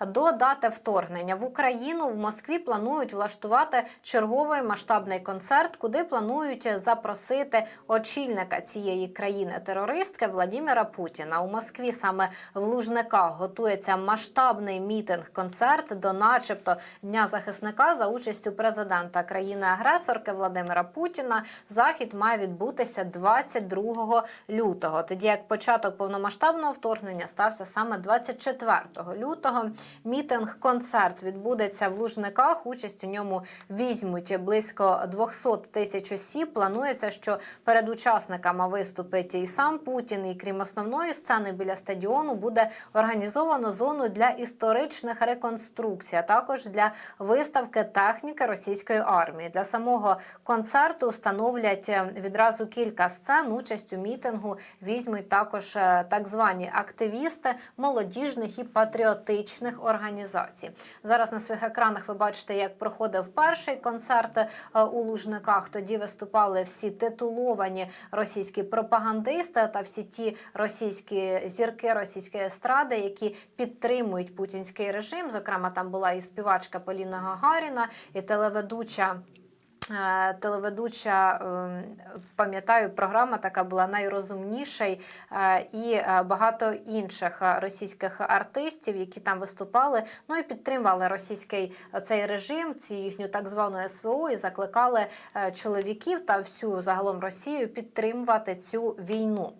до дати вторгнення в Україну в Москві планують влаштувати черговий масштабний концерт, куди планують запросити очільника цієї країни-терористки Владіміра Путіна. У Москві саме в Лужниках готується масштабний мітинг-концерт до, начебто, дня захисника за участю президента країни-агресорки Владимира Путіна. Захід має відбутися 22 лютого. Тоді як початок повномасштабного вторгнення стався саме 24 лютого. Мітинг-концерт відбудеться в Лужниках. Участь у ньому візьмуть близько 200 тисяч осіб. Планується, що перед учасниками виступить і сам Путін. І крім основної сцени біля стадіону буде організовано зону для історичних реконструкцій, а також для виставки техніки російської армії. Для самого концерту встановлять е, відразу кілька сцен. Участь у мітингу візьмуть також е, так звані активісти молодіжних і патріотичних організацій. Зараз на своїх екранах ви бачите, як проходив перший концерт е, у Лужниках. Тоді виступали всі титуловані російські пропагандисти та всі ті російські зірки російської естради, які підтримують путінський режим. Зокрема, там була і співачка Поліна Гагаріна, і телеведуча. Е, Телеведуча, ем, пам'ятаю, програма така була найрозумніший е, і е, багато інших російських артистів, які там виступали, ну і підтримували російський цей режим, цю їхню так звану СВО, і закликали чоловіків та всю загалом Росію підтримувати цю війну.